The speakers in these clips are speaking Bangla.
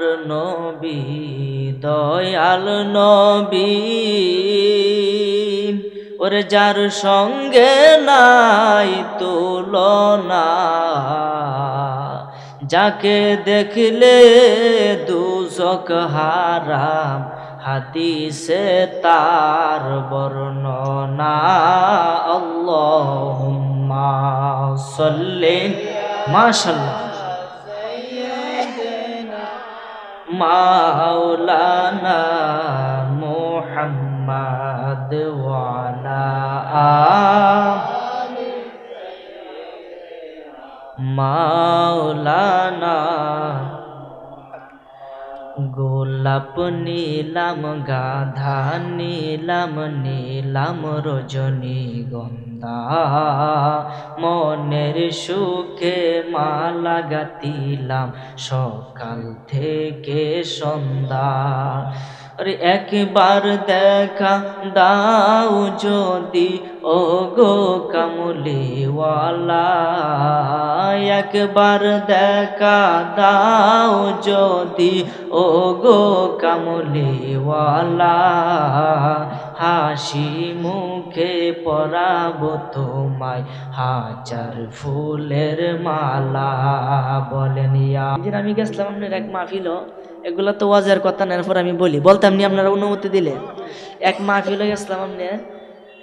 নবী, দয়াল নবী। ওর যার সঙ্গে নাই তুলনা, যাকে দেখলে দুজক হারাম, হাদিসে তার বর্ণনা। আল্লাহুম্মা সাল্লি মাশাআল্লাহ মাওলানা মোহাম্মদ ওয়ালা আলি গোলাপ নীলাম গাধা নীলাম নীলাম রজনী গন্ধা। মনের সুখে মালা গাতিলাম সকাল থেকে সন্ধ্যা। আরে একবার দেখা দাও যদি ও গো কামলিওয়ালা। একবার দেখা দাও যদি ও গো কামলিওয়ালা। হাসি মুখে পরাব তোমায়, হাজার ফুলের মালা, বলেন আমি গেছিলাম, আপনার এক মাহফিল এগুলা তো ওয়াজের কথা নেওয়ার পর আমি বলি। বলতাম নি আপনারা অনুমতি দিলে। এক মাহফিল গেছিলাম আপনার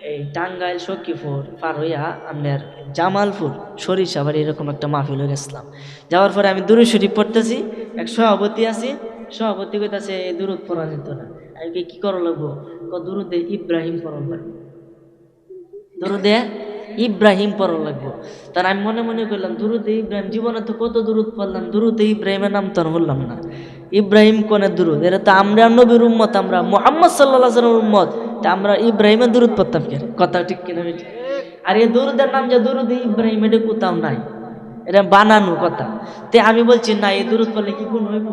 এই টাঙ্গাইল সখীপুর পার হইয়া আপনার জামালপুর সরিষাবাড়ি এরকম একটা মাহফিল গেছিলাম। যাওয়ার পরে আমি দুরু শরীফ পড়তেছি, এক সভাপতি আছি। সভাপতি কইতাছে, এই দূরত পড়া যেত না। আমি কি করা লাগবো? ক দুরুদে ইব্রাহিম পড়া লাগবে। দুরুদে ইব্রাহিম পড়া লাগবো? তার আমি মনে মনে করলাম দুরুদে ইব্রাহিম, জীবনে তো কত দূরত পড়লাম, দুরুদে ইব্রাহিমের নাম তো আর বললাম না। ইব্রাহিম কোনে দুরুদ? এটা তো আমরা নবীর উম্মত, আমরা মোহাম্মদ সাল্লাহ উম্মত। তা আমরা ইব্রাহিমের দুরুদ পড়তাম কেন? কথা ঠিক কিনা আর এই দুরুদের নাম যে দুরুদ ইব্রাহিম, এটা কোথাও নাই। এটা বানানো কথা। তে আমি বলছি, না, এই দূরত পড়লে কি গুণ হইব?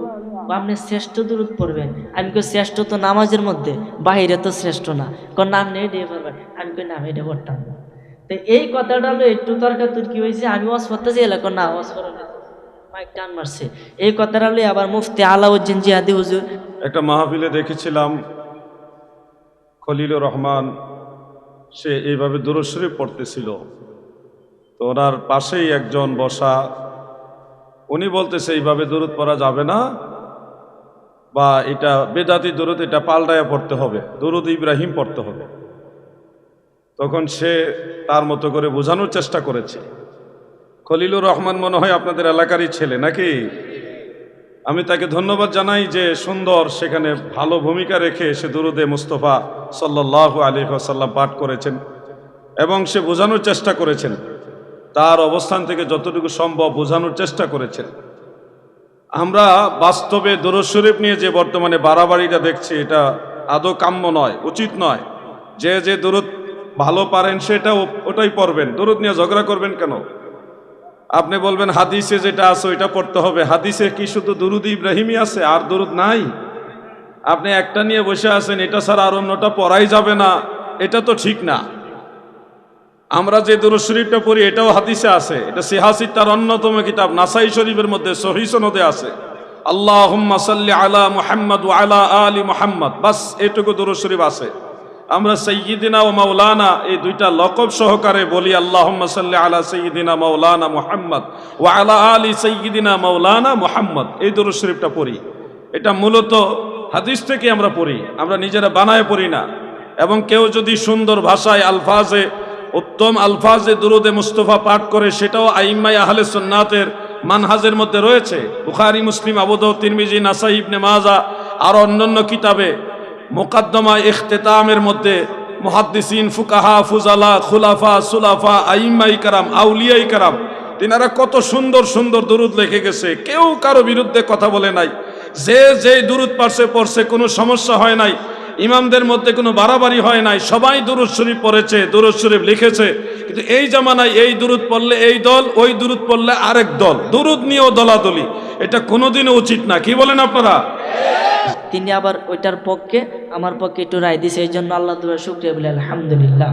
আপনি শ্রেষ্ঠ দূরত পড়বেন। আমি কই, শ্রেষ্ঠ তো নামাজের মধ্যে, বাহিরে তো শ্রেষ্ঠ না। কোন নাম নেই দিয়ে পারবেন আমি কই নাম এটা পড়তাম তো এই কথাটা হলো একটু তর্কা তুর্কি হয়েছে আমি ওয়াজ করতেছি এলাকা না, ওয়াজ করে মাইক টান মারছে। এই কথাটা হলো আবার মুফতি আলাউদ্দিন জিহাদি হুজুর একটা মাহফিলে দেখেছিলাম খলিলুর রহমান, সে এইভাবে দূরস্বরী পড়তেছিল। তো ওনার পাশেই একজন বসা, উনি বলতেছে, এইভাবে দূরত পড়া যাবে না বা এটা বেদাতি দূরত এটা পাল্টায়া পড়তে হবে। দূরত ইব্রাহিম পড়তে হবে। তখন সে তার মতো করে বোঝানোর চেষ্টা করেছে। খলিলুর রহমান মনে হয় আপনাদের এলাকারই ছেলে, নাকি? আমি তাকে ধন্যবাদ জানাই যে সুন্দর সেখানে ভালো ভূমিকা রেখে সে দুরুদে মুস্তফা সাল্লাহ আলী সাল্লাম পাঠ করেছেন এবং সে বোঝানোর চেষ্টা করেছেন। তার অবস্থান থেকে যতটুকু সম্ভব বোঝানোর চেষ্টা করেছেন। আমরা বাস্তবে দরুদ শরীফ নিয়ে যে বর্তমানে বাড়াবাড়িটা দেখছি, এটা আদৌ কাম্য নয়, উচিত নয়। যে যে দূরত ভালো পারেন সেটা ওটাই পড়বেন। দূরত নিয়ে ঝগড়া করবেন কেন? আপনি বলবেন, হাদিসে যেটা আছে ওইটা পড়তে হবে। হাদিসে কি শুধু দুরুদ ইব্রাহিমই আছে, আর দুরুদ নাই? আপনি একটা নিয়ে বসে আছেন, এটা ছাড়া আর অন্যটা পড়াই যাবে না। এটা তো ঠিক না। আমরা যে দুরুদ শরীফটা পড়ি, এটাও হাদিসে আছে। এটা সিহাসির তার অন্যতম কিতাব, নাসাই শরীফের মধ্যে সহি সনদে আছে। আল্লাহ সাল্লি আলা মুহাম্মদ আলা আলী মুহাম্মদ। বাস, এটুকু দুরুদ শরীফ আছে। আমরা সৈয়দিনা ও মাওলানা এই দুইটা লকব সহকারে বলি আল্লাহ সাল্লি আলা সৈয়দিনা মাওলানা মুহাম্মদ ও আলা আলী সৈয়দিনা মাওলানা মুহাম্মদ। এই দুরুদ শরীফটা পড়ি। এটা মূলত হাদিস থেকে আমরা পড়ি, আমরা নিজেরা বানায় পড়ি না। এবং কেউ যদি সুন্দর ভাষায় আলফাজে, উত্তম আলফাজে দুরুদে মুস্তফা পাঠ করে, সেটাও আইম্মাই আহলে সুন্নাতের মানহাজের মধ্যে রয়েছে। বুখারি, মুসলিম আবুদ তিরমিজি, নাসাই ইবনে মাজা, আর অন্যান্য কিতাবে মোকাদ্দমা ইখতেতামের মধ্যে মুহাদ্দিসিন, ফুকাহা, ফুজালা, খুলাফা, সুলাফা আইম্মাই কারাম, আউলিয়াই কারাম, তিনারা কত সুন্দর সুন্দর দুরুদ লিখে গেছে। কেউ কারও বিরুদ্ধে কথা বলে নাই। যে যে দুরুদ পারছে পড়ছে, কোনো সমস্যা হয় নাই। ইমামদের মধ্যে কোনো বাড়াবাড়ি হয় নাই। সবাই দুরুদ শরীফ পড়েছে, দুরুদ শরীফ লিখেছে। কিন্তু এই জামানায় এই দুরুদ পড়লে এই দল, ওই দুরুদ পড়লে আরেক দল। দুরুদ নিয়েও দলাদলি। এটা কোনোদিনও উচিত না। কি বলেন আপনারা? তিনি আবার ওইটার পক্ষে, আমার পক্ষে একটু রায় দিছে এই জন্য আল্লাহ তোমার শুক্রিয়া বলে আলহামদুলিল্লাহ।